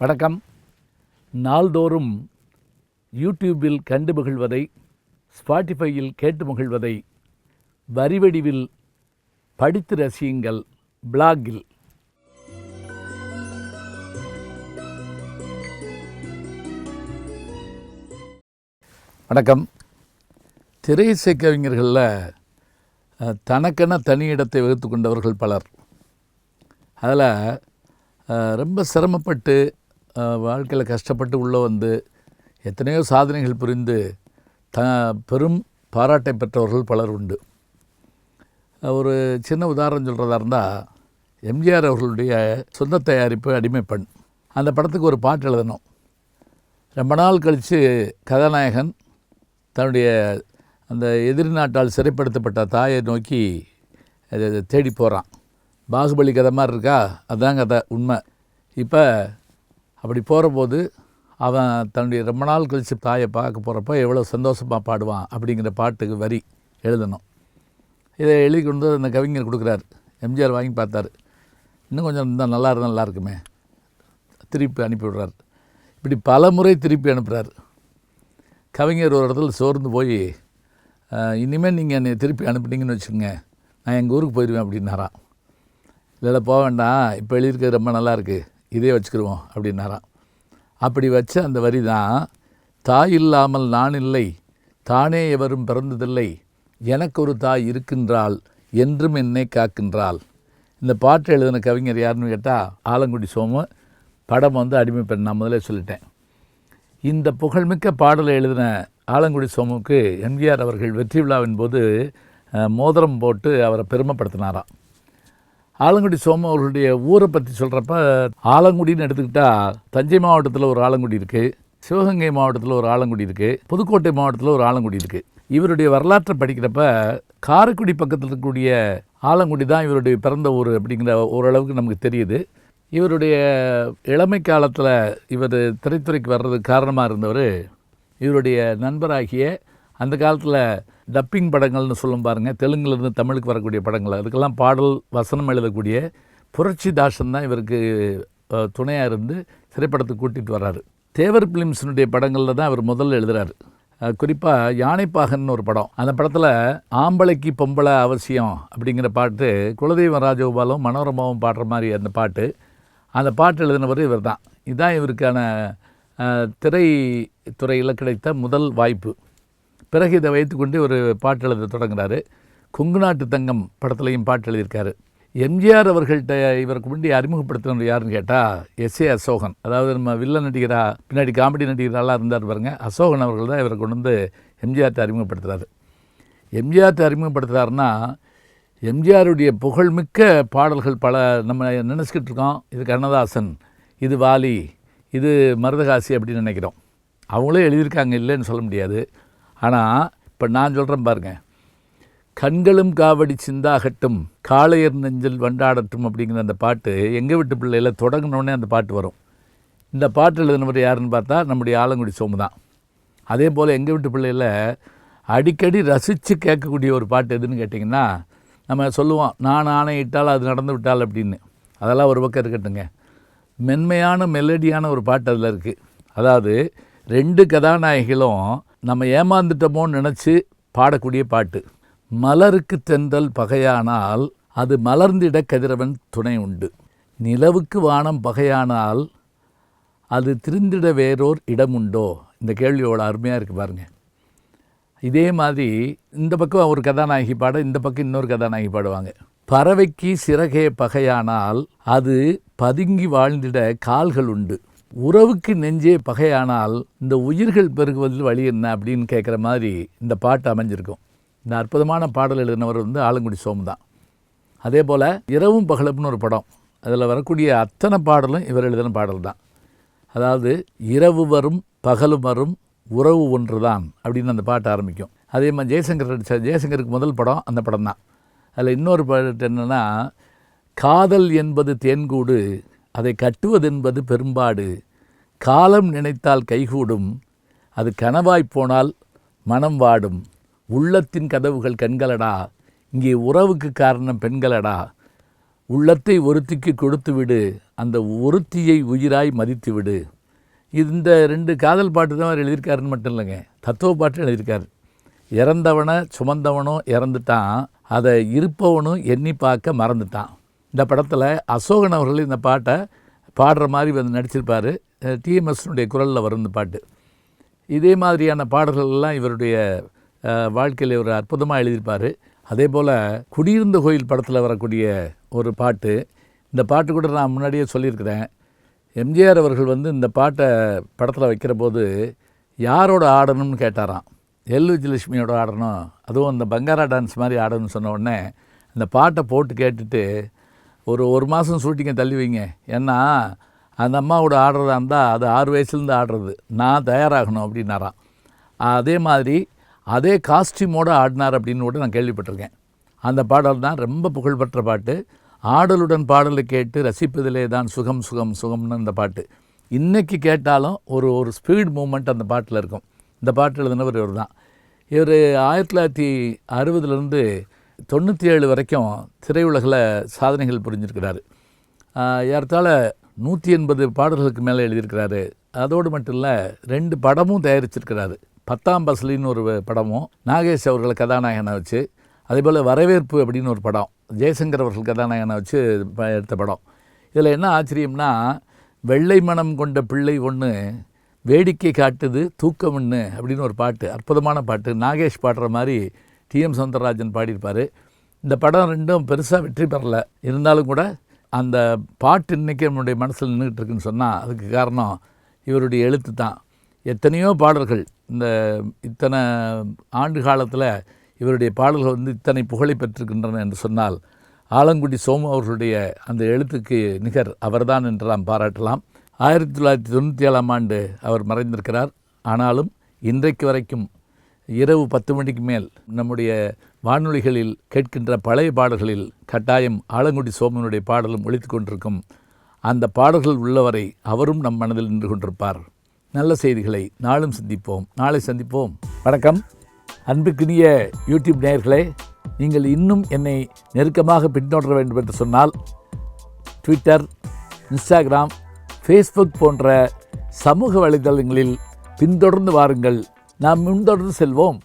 வணக்கம். நாள்தோறும் யூடியூபில் கண்டு மகிழ்வதை ஸ்பாட்டிஃபையில் கேட்டு மகிழ்வதை வரிவடிவில் படித்து ரசியுங்கள் பிளாகில். வணக்கம். திரையிசை கவிஞர்களில் தனக்கென தனி இடத்தை வகுத்து கொண்டவர்கள் பலர். அதில் ரொம்ப சிரமப்பட்டு வாழ்க்கையில் கஷ்டப்பட்டு உள்ளே வந்து எத்தனையோ சாதனைகள் புரிந்து த பெரும் பாராட்டை பெற்றவர்கள் பலர் உண்டு. ஒரு சின்ன உதாரணம் சொல்கிறதா இருந்தால் எம்ஜிஆர் அவர்களுடைய சொந்த தயாரிப்பு அடிமைப்பெண் அந்த படத்துக்கு ஒரு பாட்டு எழுதணும். ரொம்ப நாள் கழித்து கதாநாயகன் தன்னுடைய அந்த எதிரி நாட்டால் சிறைப்படுத்தப்பட்ட தாயை நோக்கி அதை தேடி போகிறான் பாகுபலி கதை மாதிரி இருக்கா? அதுதான் கதை உண்மை. இப்போ அப்படி போகிறபோது அவன் தன்னுடைய ரொம்ப நாள் கழித்து தாயை பார்க்க போகிறப்ப எவ்வளோ சந்தோஷமாக பாடுவான் அப்படிங்கிற பாட்டுக்கு வரி எழுதணும். இதை எழுதி கொண்டு வந்து அந்த கவிஞர் கொடுக்குறாரு. எம்ஜிஆர் வாங்கி பார்த்தாரு. இன்னும் கொஞ்சம் இருந்தால் நல்லா இருந்தால் நல்லா இருக்குமே. திருப்பி அனுப்பிவிடுறாரு இப்படி பல முறை திருப்பி அனுப்புகிறார் கவிஞர் ஒரு இடத்துல சோர்ந்து போய் இனிமேல் நீங்கள் என்னை திருப்பி அனுப்புனீங்கன்னு வச்சுக்கோங்க. நான் எங்கள் ஊருக்கு போயிடுவேன் அப்படின்னாரான் இல்லை போக வேண்டாம். இப்போ எழுதியிருக்கிறது ரொம்ப நல்லாயிருக்கு இதே வச்சுக்கிடுவோம் அப்படின்னாராம். அப்படி வச்ச அந்த வரி தான் தாய் இல்லாமல் நான் இல்லை தானே எவரும் பிறந்ததில்லை எனக்கு ஒரு தாய் இருக்கின்றாள் என்றும் என்னை காக்கின்றாள். இந்த பாட்டு எழுதின கவிஞர் யாருன்னு கேட்டால் ஆலங்குடி சோமு படம் வந்து அடிமை பெண் நான் முதலே சொல்லிட்டேன். இந்த புகழ்மிக்க பாடலை எழுதின ஆலங்குடி சோமுக்கு எம்ஜிஆர் அவர்கள் வெற்றி விழாவின் போது மோதிரம் போட்டு அவரை பெருமைப்படுத்தினாராம். ஆலங்குடி சோம அவர்களுடைய ஊரை பற்றி சொல்கிறப்ப ஆலங்குடின்னு எடுத்துக்கிட்டால் தஞ்சை மாவட்டத்தில் ஒரு ஆலங்குடி இருக்குது சிவகங்கை மாவட்டத்தில் ஒரு ஆலங்குடி இருக்குது புதுக்கோட்டை மாவட்டத்தில் ஒரு ஆலங்குடி இருக்குது இவருடைய வரலாற்றை படிக்கிறப்ப காரைக்குடி பக்கத்தில் இருக்கக்கூடிய ஆலங்குடி தான் இவருடைய பிறந்த ஊர் அப்படிங்கிற ஓரளவுக்கு நமக்கு தெரியுது. இவருடைய இளமை காலத்தில் இவர் திரைத்துறைக்கு வர்றதுக்கு காரணமாக இருந்தவர் இவருடைய நண்பராகிய அந்த காலத்தில் டப்பிங் படங்கள்னு சொல்லும் பாருங்கள் தெலுங்குலேருந்து தமிழுக்கு வரக்கூடிய படங்கள். அதுக்கெல்லாம் பாடல் வசனம் எழுதக்கூடிய புரட்சி தாசன் தான் இவருக்கு துணையாக இருந்து திரைப்படத்துக்கு கூட்டிகிட்டு வர்றாரு. தேவர் பிலிம்ஸினுடைய படங்களில் தான் இவர் முதல்ல எழுதுகிறாரு குறிப்பாக யானைப்பாகன் ஒரு படம். அந்த படத்தில் ஆம்பளைக்கு பொம்பளை அவசியம் அப்படிங்கிற பாட்டு குலதெய்வம் ராஜகோபாலும் மனோரமாவும் பாடுற மாதிரி அந்த பாட்டு. அந்த பாட்டு எழுதினவர் இவர் தான் இதுதான் இவருக்கான திரைத்துறையில் கிடைத்த முதல் வாய்ப்பு. பிறகு இதை வைத்துக்கொண்டு ஒரு பாட்டு எழுத தொடங்குறாரு. கொங்கு நாட்டு தங்கம் படத்துலையும் பாட்டு எழுதியிருக்காரு. எம்ஜிஆர் அவர்கள்ட்ட இவருக்கு முன்னாடி அறிமுகப்படுத்தினவர் யாருன்னு கேட்டால் எஸ். ஏ. அசோகன். அதாவது நம்ம வில்லன் நடிகரா பின்னாடி காமெடி நடிகராலாம் இருந்தார் பாருங்க அசோகன் அவர்கள் தான் இவரை கொண்டு வந்து எம்ஜிஆர்ட்ட அறிமுகப்படுத்துகிறாரு எம்ஜிஆர்ட்ட அறிமுகப்படுத்துகிறாருன்னா எம்ஜிஆருடைய புகழ்மிக்க பாடல்கள் பல நம்ம நினச்சிக்கிட்டு இருக்கோம். இது கண்ணதாசன் இது வாலி இது மருதகாசி அப்படின்னு நினைக்கிறோம். அவங்களே எழுதியிருக்காங்க இல்லைன்னு சொல்ல முடியாது. ஆனால் இப்போ நான் சொல்கிறேன் பாருங்க. கண்களும் காவடி சிந்தாகட்டும் காளையர் நெஞ்சில் வண்டாடட்டும் அப்படிங்கிற அந்த பாட்டு எங்கள் வீட்டு பிள்ளையில் தொடங்கினோடனே அந்த பாட்டு வரும். இந்த பாட்டு எழுதினவர் யாருன்னு பார்த்தா நம்முடைய ஆலங்குடி சோமு தான் அதே போல் எங்கள் வீட்டு பிள்ளையில் அடிக்கடி ரசித்து கேட்கக்கூடிய ஒரு பாட்டு எதுன்னு கேட்டிங்கன்னா நம்ம சொல்லுவோம் நான் ஆணையிட்டால் அது நடந்து விட்டால் அப்படின்னு. அதெல்லாம் ஒரு பக்கம் இருக்கட்டுங்க மென்மையான மெலடியான ஒரு பாட்டு அதில் இருக்குது அதாவது ரெண்டு கதாநாயகிகளும் நம்ம ஏமாந்துட்டோமோன்னு நினச்சி பாடக்கூடிய பாட்டு. மலருக்கு தென்றல் பகையானால் அது மலர்ந்திட கதிரவன் துணை உண்டு. நிலவுக்கு வானம் பகையானால் அது திருந்திட வேறோர் இடம் உண்டோ இந்த கேள்வியோட அருமையாக இருக்குது பாருங்கள் இதே மாதிரி இந்த பக்கம் ஒரு கதாநாயகி பாட இந்த பக்கம் இன்னொரு கதாநாயகி பாடுவாங்க. பறவைக்கு சிறகே பகையானால் அது பதுங்கி வாழ்ந்திட கால்கள் உண்டு. உறவுக்கு நெஞ்சே பகையானால் இந்த உயிர்கள் பெருகுவதில் வழி என்ன அப்படின்னு கேட்குற மாதிரி இந்த பாட்டு அமைஞ்சிருக்கும். இந்த அற்புதமான பாடல் எழுதினவர் வந்து ஆலங்குடி சோமு தான் அதே போல் இரவும் பகலப்புன்னு ஒரு படம். அதில் வரக்கூடிய அத்தனை பாடலும் இவர் எழுதின பாடல் தான் அதாவது இரவு வரும் பகலும் வரும் உறவு ஒன்று தான் அப்படின்னு அந்த பாட்டு ஆரம்பிக்கும். அதே மாதிரி ஜெயசங்கர் நடித்த ஜெயசங்கருக்கு முதல் படம் அந்த படம் தான் அதில் இன்னொரு பாட்டு என்னென்னா காதல் என்பது தேன்கூடு அதை கட்டுவதென்பது பெரும்பாடு. காலம் நினைத்தால் கைகூடும் அது கனவாய் போனால் மனம் வாடும். உள்ளத்தின் கதவுகள் கண்களடா இங்கே உறவுக்கு காரணம் பெண்களடா உள்ளத்தை ஒருத்திக்கு கொடுத்து விடு அந்த ஒருத்தியை உயிராய் மதித்து விடு இந்த ரெண்டு காதல் பாட்டு தான் அவர் எழுதியிருக்காருன்னு மட்டும் இல்லைங்க தத்துவ பாட்டு எழுதியிருக்காரு. இறந்தவனை சுமந்தவனும் இறந்துட்டான் அதை இருப்பவனும் எண்ணி பார்க்க மறந்துட்டான். இந்த படத்தில் அசோகன் அவர்கள் இந்த பாட்டை பாடுற மாதிரி வந்து நடிச்சிருப்பார். டிஎம்எஸ்னுடைய குரலில் வரும் இந்த பாட்டு. இதே மாதிரியான பாடல்கள்லாம் இவருடைய வாழ்க்கையில் ஒரு அற்புதமாக எழுதியிருப்பார். அதே போல் குடியிருந்த கோயில் படத்தில் வரக்கூடிய ஒரு பாட்டு. இந்த பாட்டு கூட நான் முன்னாடியே சொல்லியிருக்கிறேன். எம்ஜிஆர் அவர்கள் வந்து இந்த பாட்டை படத்தில் வைக்கிற போது யாரோட ஆடணும்னு கேட்டாராம். எல். விஜயலட்சுமியோட ஆடணும். அதுவும் அந்த பங்காரா டான்ஸ் மாதிரி ஆடணும்னு சொன்ன உடனே அந்த பாட்டை போட்டு கேட்டுட்டு ஒரு ஒரு மாதம் ஷூட்டிங்கை தள்ளி வைங்க. ஏன்னா அந்த அம்மாவோட ஆடுறதா இருந்தால் அது ஆறு வயசுலேருந்து ஆடுறது. நான் தயாராகணும் அப்படின்னாராம். அதே மாதிரி அதே காஸ்டியூமோடு ஆடினார் அப்படின்னு கூட நான் கேள்விப்பட்டிருக்கேன். அந்த பாடல் தான் ரொம்ப புகழ்பெற்ற பாட்டு. ஆடலுடன் பாடலை கேட்டு ரசிப்பதிலே தான் சுகம் சுகம் சுகம்னு அந்த பாட்டு. இன்றைக்கி கேட்டாலும் ஒரு ஒரு ஸ்பீட் மூமெண்ட் அந்த பாட்டில் இருக்கும். இந்த பாட்டு எழுதினவர் இவர் தான். இவர் ஆயிரத்தி தொள்ளாயிரத்தி அறுபதுலேருந்து தொண்ணூற்றி ஏழு வரைக்கும் திரையுலகில் சாதனைகள் புரிஞ்சிருக்கிறாரு. ஏறத்தாழ நூற்றி எண்பது பாடல்களுக்கு மேலே எழுதியிருக்கிறாரு. அதோடு மட்டும் இல்லை ரெண்டு படமும் தயாரிச்சிருக்கிறாரு. பத்தாம் பஸ்லின்னு ஒரு படமும் நாகேஷ் அவர்களை கதாநாயகனை வச்சு அதே போல் வரவேற்பு அப்படின்னு ஒரு படம் ஜெயசங்கர் அவர்கள் கதாநாயகனை வச்சு ப- எடுத்த படம். இதில் என்ன ஆச்சரியம்னா வெள்ளை மனம் கொண்ட பிள்ளை ஒன்று வேடிக்கை காட்டுது தூக்கம் ஒன்று அப்படின்னு ஒரு பாட்டு அற்புதமான பாட்டு. நாகேஷ் பாடுற மாதிரி டிஎம் சௌந்தரராஜன் பாடியிருப்பார். இந்த படம் ரெண்டும் பெருசாக வெற்றி பெறலை. இருந்தாலும் கூட அந்த பாட்டு இன்றைக்கி நம்மளுடைய மனசில் நின்றுட்டு இருக்குன்னு சொன்னால் அதுக்கு காரணம் இவருடைய எழுத்து தான். எத்தனையோ பாடல்கள் இந்த இத்தனை ஆண்டு காலத்தில் இவருடைய பாடல்கள் வந்து இத்தனை புகழை பெற்றிருக்கின்றன என்று சொன்னால் ஆலங்குடி சோமு அவர்களுடைய அந்த எழுத்துக்கு நிகர் அவர்தான் என்று நாம் பாராட்டலாம். ஆயிரத்தி தொள்ளாயிரத்தி தொண்ணூற்றி ஏழாம் ஆண்டு அவர் மறைந்திருக்கிறார். ஆனாலும் இன்றைக்கு வரைக்கும் இரவு பத்து மணிக்கு மேல் நம்முடைய வானொலிகளில் கேட்கின்ற பழைய பாடல்களில் கட்டாயம் ஆலங்குடி சோமனுடைய பாடலும் ஒழித்து கொண்டிருக்கும் அந்த பாடல்கள் உள்ளவரை அவரும் நம் மனதில் நின்று கொண்டிருப்பார். நல்ல செய்திகளை நாளும் சந்திப்போம். நாளை சந்திப்போம். வணக்கம். அன்புக்குரிய யூடியூப் நேயர்களே நீங்கள் இன்னும் என்னை நெருக்கமாக பின்தொடர வேண்டும் என்று சொன்னால் ட்விட்டர் இன்ஸ்டாகிராம் ஃபேஸ்புக் போன்ற சமூக வலைதளங்களில் பின்தொடர்ந்து வாருங்கள். நாம் முன்தொடர்ந்து செல்வோம்.